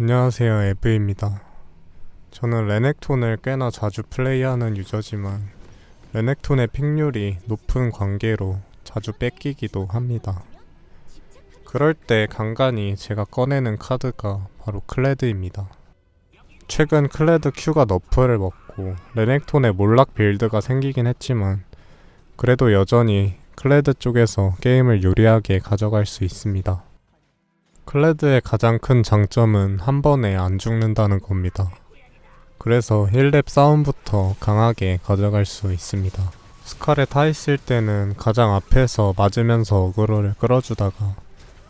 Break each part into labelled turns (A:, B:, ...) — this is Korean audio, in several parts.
A: 안녕하세요 에브입니다. 저는 레넥톤을 꽤나 자주 플레이하는 유저지만 레넥톤의 픽률이 높은 관계로 자주 뺏기기도 합니다. 그럴 때 간간히 제가 꺼내는 카드가 바로 클레드입니다. 최근 클레드 Q가 너프를 먹고 레넥톤의 몰락 빌드가 생기긴 했지만 그래도 여전히 클레드 쪽에서 게임을 유리하게 가져갈 수 있습니다. 클레드의 가장 큰 장점은 한 번에 안 죽는다는 겁니다. 그래서 1렙 싸움부터 강하게 가져갈 수 있습니다. 스칼에 타 있을 때는 가장 앞에서 맞으면서 어그로를 끌어주다가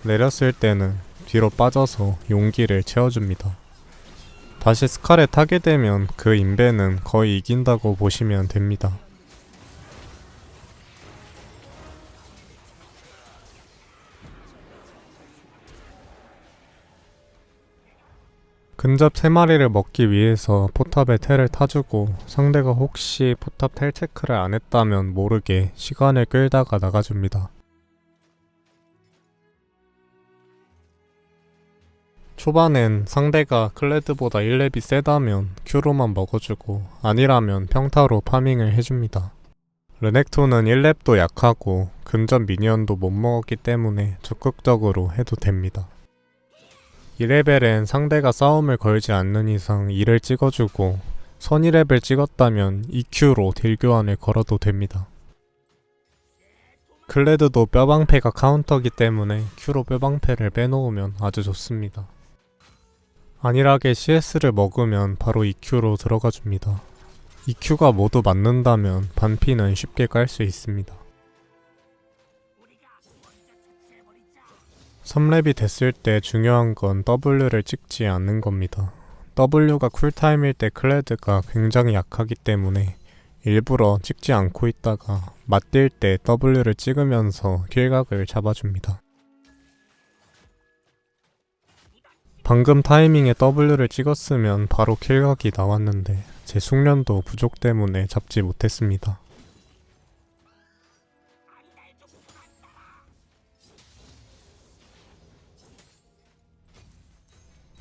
A: 내렸을 때는 뒤로 빠져서 용기를 채워줍니다. 다시 스칼에 타게 되면 그 인베는 거의 이긴다고 보시면 됩니다. 근접 3마리를 먹기 위해서 포탑에 텔을 타주고 상대가 혹시 포탑 텔 체크를 안 했다면 모르게 시간을 끌다가 나가줍니다. 초반엔 상대가 클레드보다 1렙이 세다면 Q로만 먹어주고 아니라면 평타로 파밍을 해줍니다. 르넥톤은 1렙도 약하고 근접 미니언도 못 먹었기 때문에 적극적으로 해도 됩니다. 2레벨엔 상대가 싸움을 걸지 않는 이상 2를 찍어주고 선 2레벨 찍었다면 EQ로 딜 교환을 걸어도 됩니다. 클레드도 뼈방패가 카운터기 때문에 Q로 뼈방패를 빼놓으면 아주 좋습니다. 안일하게 CS를 먹으면 바로 EQ로 들어가 줍니다. EQ가 모두 맞는다면 반피는 쉽게 깔 수 있습니다. 3렙이 됐을 때 중요한 건 W를 찍지 않는 겁니다. W가 쿨타임일 때 클레드가 굉장히 약하기 때문에 일부러 찍지 않고 있다가 맞딜 때 W를 찍으면서 킬각을 잡아줍니다. 방금 타이밍에 W를 찍었으면 바로 킬각이 나왔는데 제 숙련도 부족 때문에 잡지 못했습니다.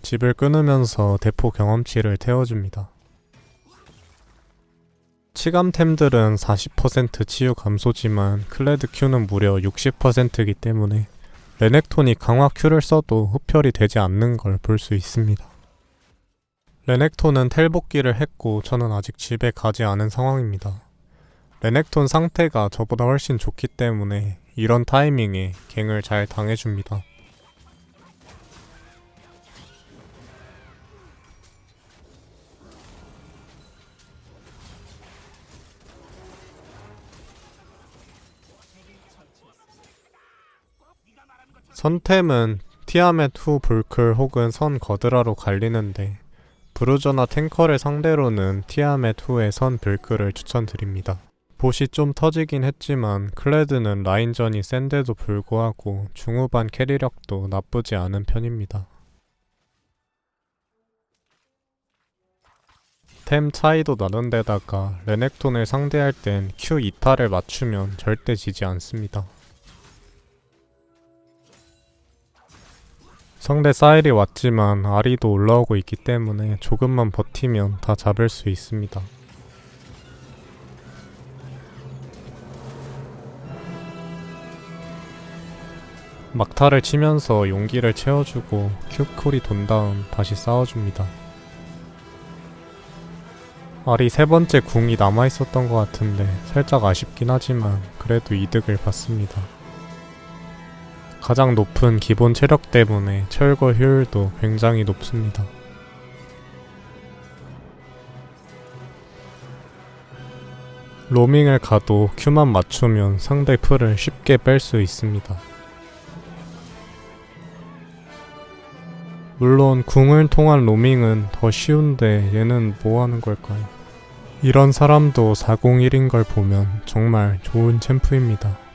A: 집을 끊으면서 대포 경험치를 태워줍니다. 치감템들은 40% 치유 감소지만 클레드 Q는 무려 60%이기 때문에 레넥톤이 강화 Q를 써도 흡혈이 되지 않는 걸 볼 수 있습니다. 레넥톤은 텔복기를 했고 저는 아직 집에 가지 않은 상황입니다. 레넥톤 상태가 저보다 훨씬 좋기 때문에 이런 타이밍에 갱을 잘 당해줍니다. 선템은 티아멧 후 불클 혹은 선 거드라로 갈리는데 브루저나 탱커를 상대로는 티아멧 후의 선 불클을 추천드립니다. 보시 좀 터지긴 했지만 클레드는 라인전이 센데도 불구하고 중후반 캐리력도 나쁘지 않은 편입니다. 템 차이도 나는 데다가 레넥톤을 상대할 땐 Q 이탈을 맞추면 절대 지지 않습니다. 상대 사일이 왔지만 아리도 올라오고 있기 때문에 조금만 버티면 다 잡을 수 있습니다. 막타를 치면서 용기를 채워주고 큐콜이 돈 다음 다시 싸워줍니다. 아리 세 번째 궁이 남아있었던 것 같은데 살짝 아쉽긴 하지만 그래도 이득을 봤습니다. 가장 높은 기본 체력 때문에 철거 효율도 굉장히 높습니다. 로밍을 가도 Q만 맞추면 상대 풀을 쉽게 뺄 수 있습니다. 물론 궁을 통한 로밍은 더 쉬운데 얘는 뭐 하는 걸까요? 이런 사람도 401인 걸 보면 정말 좋은 챔프입니다.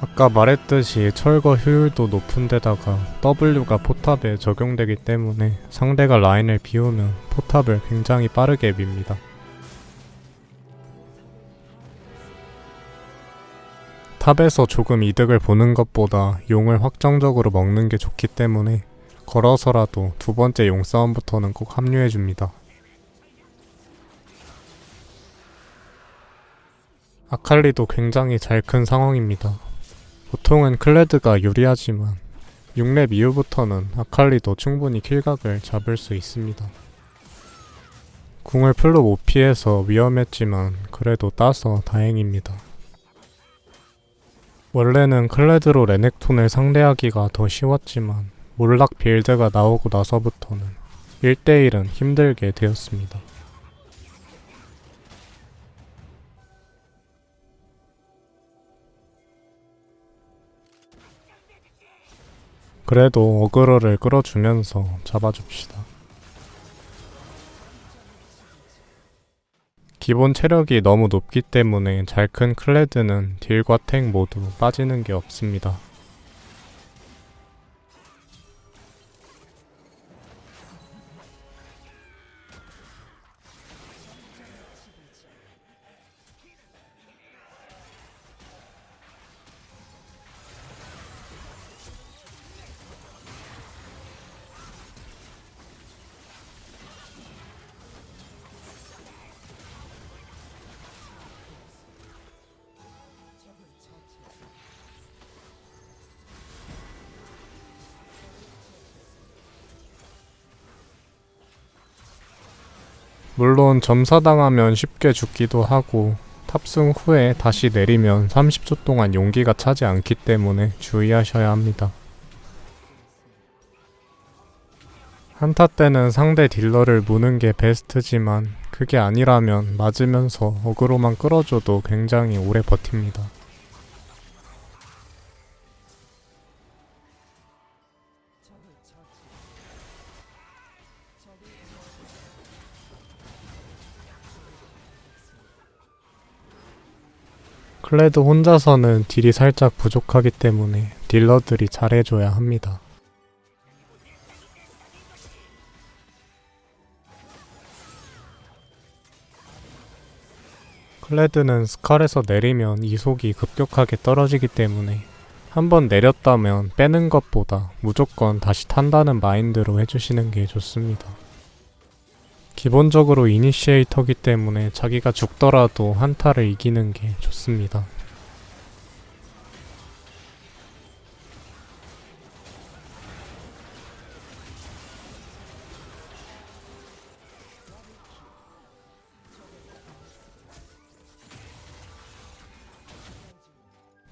A: 아까 말했듯이 철거 효율도 높은 데다가 W가 포탑에 적용되기 때문에 상대가 라인을 비우면 포탑을 굉장히 빠르게 밉니다. 탑에서 조금 이득을 보는 것보다 용을 확정적으로 먹는 게 좋기 때문에 걸어서라도 두 번째 용 싸움부터는 꼭 합류해줍니다. 아칼리도 굉장히 잘 큰 상황입니다. 보통은 클레드가 유리하지만 6렙 이후부터는 아칼리도 충분히 킬각을 잡을 수 있습니다. 궁을 풀로 못 피해서 위험했지만 그래도 따서 다행입니다. 원래는 클레드로 레넥톤을 상대하기가 더 쉬웠지만 몰락 빌드가 나오고 나서부터는 1대1은 힘들게 되었습니다. 그래도 어그로를 끌어주면서 잡아줍시다. 기본 체력이 너무 높기 때문에 잘 큰 클레드는 딜과 탱 모두 빠지는 게 없습니다. 물론 점사당하면 쉽게 죽기도 하고 탑승 후에 다시 내리면 30초 동안 용기가 차지 않기 때문에 주의하셔야 합니다. 한타 때는 상대 딜러를 무는 게 베스트지만 그게 아니라면 맞으면서 어그로만 끌어줘도 굉장히 오래 버팁니다. 클레드 혼자서는 딜이 살짝 부족하기 때문에 딜러들이 잘해줘야 합니다. 클레드는 스칼에서 내리면 이속이 급격하게 떨어지기 때문에 한번 내렸다면 빼는 것보다 무조건 다시 탄다는 마인드로 해주시는 게 좋습니다. 기본적으로 이니시에이터기 때문에 자기가 죽더라도 한타를 이기는 게 좋습니다.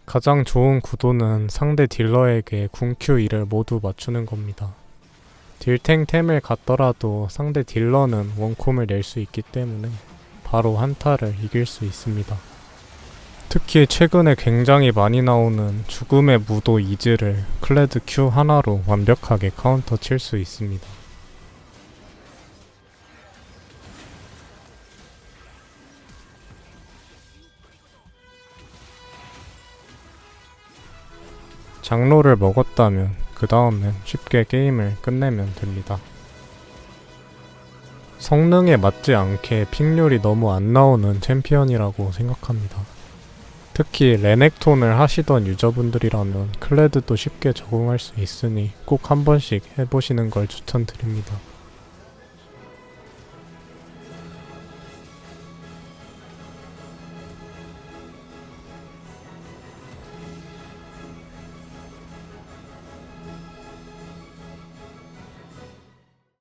A: 가장 좋은 구도는 상대 딜러에게 궁큐 2를 모두 맞추는 겁니다. 딜탱템을 갖더라도 상대 딜러는 원콤을 낼 수 있기 때문에 바로 한타를 이길 수 있습니다. 특히 최근에 굉장히 많이 나오는 죽음의 무도 이즈를 클레드 Q 하나로 완벽하게 카운터 칠 수 있습니다. 장로를 먹었다면 그 다음엔 쉽게 게임을 끝내면 됩니다. 성능에 맞지 않게 픽률이 너무 안 나오는 챔피언이라고 생각합니다. 특히 레넥톤을 하시던 유저분들이라면 클레드도 쉽게 적응할 수 있으니 꼭 한 번씩 해보시는 걸 추천드립니다.